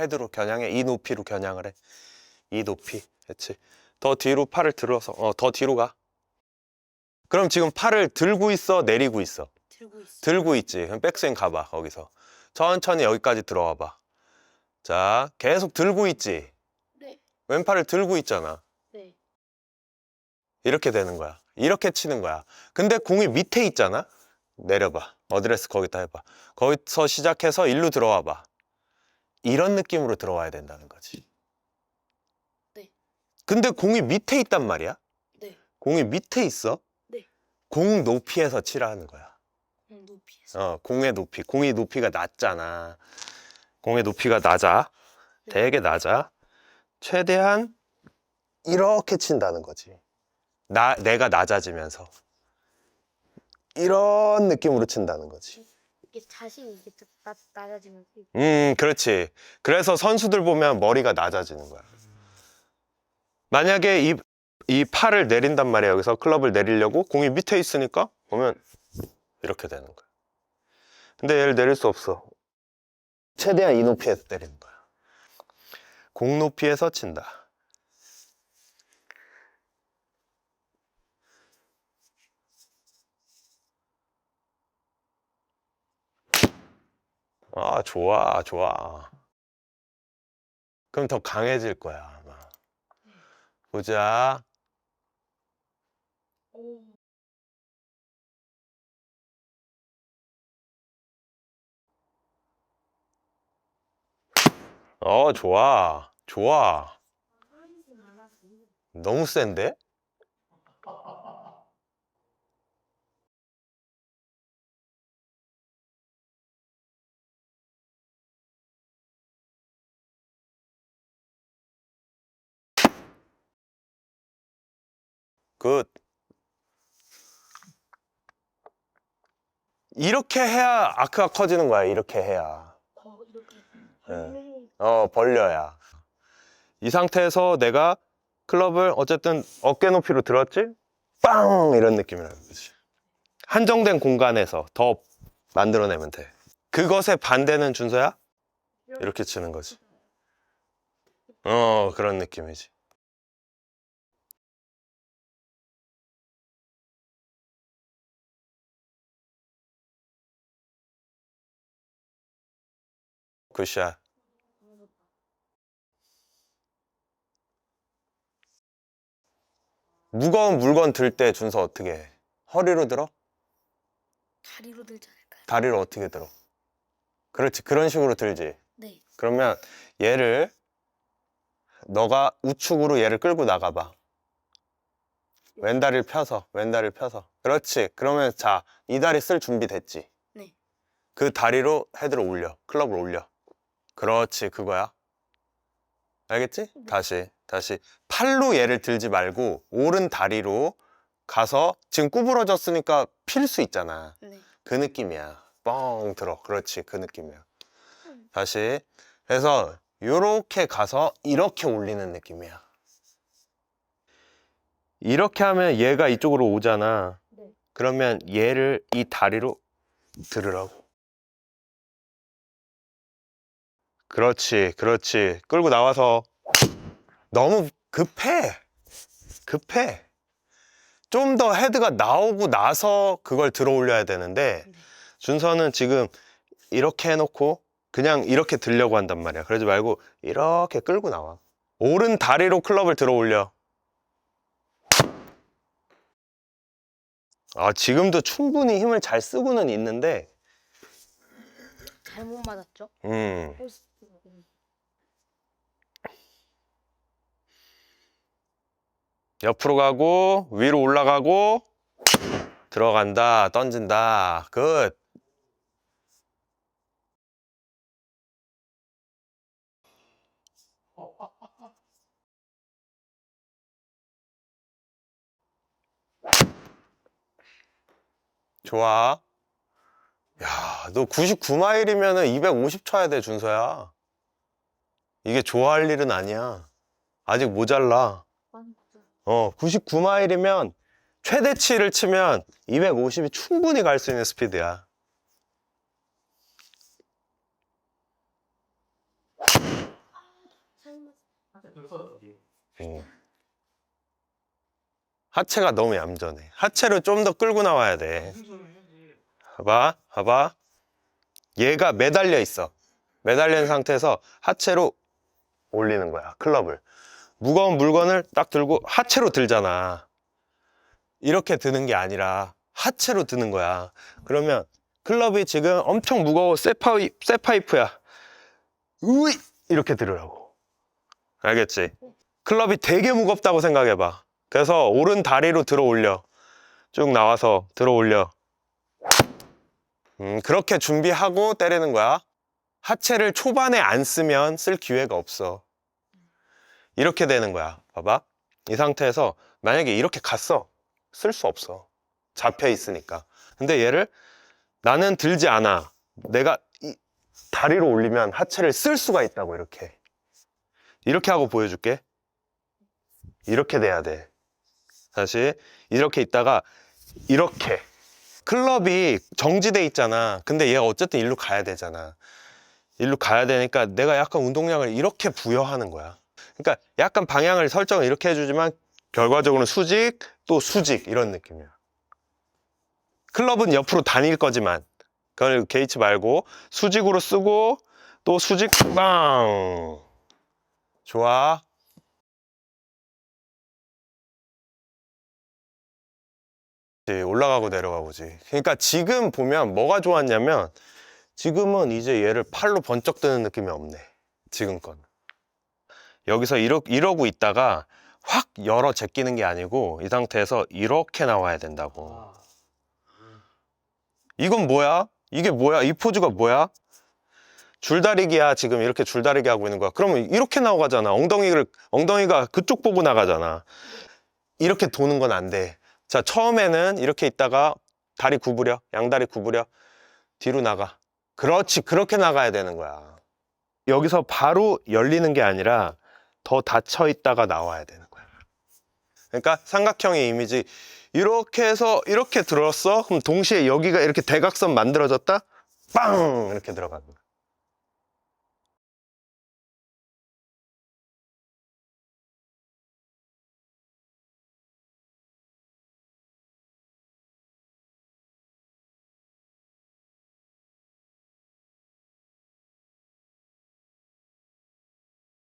헤드로 겨냥해. 이 높이로 겨냥을 해. 이 높이. 그렇지. 더 뒤로 팔을 들어서 어, 더 뒤로 가. 그럼 지금 팔을 들고 있어, 내리고 있어. 들고 있어. 들고 있지. 그럼 백스윙 가봐, 거기서. 천천히 여기까지 들어와 봐. 자, 계속 들고 있지. 네. 왼팔을 들고 있잖아. 네. 이렇게 되는 거야. 이렇게 치는 거야. 근데 공이 밑에 있잖아? 내려봐. 어드레스 거기다 해봐. 거기서 시작해서 일로 들어와 봐. 이런 느낌으로 들어와야 된다는 거지. 네. 근데 공이 밑에 있단 말이야? 네. 공이 밑에 있어? 네. 공 높이에서 치라는 거야. 공 높이에서. 어, 공의 높이. 공이 높이가 낮잖아. 공의 높이가 낮아. 네. 되게 낮아. 최대한 이렇게 친다는 거지. 나, 내가 낮아지면서. 이런 느낌으로 친다는 거지. 이게 자신이 이게 좀 낮, 낮아지면서 음, 그렇지. 그래서 선수들 보면 머리가 낮아지는 거야. 만약에 이, 이 팔을 내린단 말이야. 여기서 클럽을 내리려고 공이 밑에 있으니까 보면 이렇게 되는 거야. 근데 얘를 내릴 수 없어. 최대한 이 높이에서 때리는 거야. 공 높이에서 친다. 아, 좋아, 좋아. 그럼 더 강해질 거야, 아마. 보자. 오. 어, 좋아. 좋아. 너무 센데? 굿. 이렇게 해야 아크가 커지는 거야. 이렇게 해야. 어, 이렇게. 네. 음, 어, 벌려야. 이 상태에서 내가 클럽을 어쨌든 어깨 높이로 들었지? 빵! 이런 느낌이라는 거지. 한정된 공간에서 더 만들어내면 돼. 그것의 반대는 준서야? 이렇게 치는 거지. 어, 그런 느낌이지. 굿샷. 무거운 물건 들 때 준서 어떻게 해? 허리로 들어? 다리로 들지 않을까요? 다리를 어떻게 들어? 그렇지. 그런 식으로 들지. 네. 그러면 얘를 너가 우측으로 얘를 끌고 나가봐. 왼다리를 펴서, 왼다리를 펴서. 그렇지. 그러면 자, 이 다리 쓸 준비 됐지? 네. 그 다리로 헤드를 올려. 클럽을 올려. 그렇지. 그거야. 알겠지? 다시, 다시. 팔로 얘를 들지 말고 오른 다리로 가서 지금 구부러졌으니까 필 수 있잖아. 네. 그 느낌이야. 뻥 들어. 그렇지. 그 느낌이야. 다시. 그래서 이렇게 가서 이렇게 올리는 느낌이야. 이렇게 하면 얘가 이쪽으로 오잖아. 네. 그러면 얘를 이 다리로 들으라고. 그렇지. 그렇지. 끌고 나와서 너무 급해. 급해. 좀 더 헤드가 나오고 나서 그걸 들어 올려야 되는데 네. 준서는 지금 이렇게 해놓고 그냥 이렇게 들려고 한단 말이야. 그러지 말고 이렇게 끌고 나와. 오른 다리로 클럽을 들어 올려. 아, 지금도 충분히 힘을 잘 쓰고는 있는데, 잘못 맞았죠? 음, 옆으로 가고, 위로 올라가고, 들어간다, 던진다. 굿. 좋아. 야, 너 99마일이면은 250 쳐야 돼, 준서야. 이게 좋아할 일은 아니야. 아직 모자라. 어, 99마일이면 최대치를 치면 250이 충분히 갈 수 있는 스피드야. 음. 하체가 너무 얌전해. 하체를 좀 더 끌고 나와야 돼. 봐봐, 봐봐. 얘가 매달려 있어. 있는 상태에서 하체로 올리는 거야, 클럽을. 무거운 물건을 딱 들고 하체로 들잖아. 이렇게 드는 게 아니라 하체로 드는 거야. 그러면 클럽이 지금 엄청 무거워, 쇠파이, 쇠파이프야. 으이! 이렇게 들으라고. 알겠지? 클럽이 되게 무겁다고 생각해봐. 그래서 오른 다리로 들어 올려. 쭉 나와서 들어 올려. 음, 그렇게 준비하고 때리는 거야. 하체를 초반에 안 쓰면 쓸 기회가 없어. 이렇게 되는 거야. 봐봐. 이 상태에서 만약에 이렇게 갔어. 쓸 수 없어. 잡혀 있으니까. 근데 얘를 나는 들지 않아. 내가 이 다리로 올리면 하체를 쓸 수가 있다고, 이렇게. 이렇게 하고 보여줄게. 이렇게 돼야 돼. 다시. 이렇게 있다가, 이렇게. 클럽이 정지돼 있잖아. 근데 얘가 어쨌든 일로 가야 되잖아. 일로 가야 되니까 내가 약간 운동량을 이렇게 부여하는 거야. 그러니까 약간 방향을 설정을 이렇게 해주지만 결과적으로는 수직 또 수직 이런 느낌이야. 클럽은 옆으로 다닐 거지만 그걸 개의치 말고 수직으로 쓰고 또 수직 빵! 좋아. 올라가고 내려가고지. 그러니까 지금 보면 뭐가 좋았냐면 지금은 이제 얘를 팔로 번쩍 드는 느낌이 없네. 지금 건 여기서 이러, 이러고 있다가 확 열어 제끼는 게 아니고 이 상태에서 이렇게 나와야 된다고. 이건 뭐야? 이게 뭐야? 이 포즈가 뭐야? 줄다리기야 지금 이렇게 줄다리기 하고 있는 거야. 그러면 이렇게 나가잖아. 엉덩이를 엉덩이가 그쪽 보고 나가잖아. 이렇게 도는 건 안 돼 자 처음에는 이렇게 있다가 다리 구부려 양다리 구부려 뒤로 나가. 그렇지 그렇게 나가야 되는 거야. 여기서 바로 열리는 게 아니라 더 닫혀 있다가 나와야 되는 거야. 그러니까 삼각형의 이미지 이렇게 해서 이렇게 들었어? 그럼 동시에 여기가 이렇게 대각선 만들어졌다? 빵! 이렇게 들어가는 거야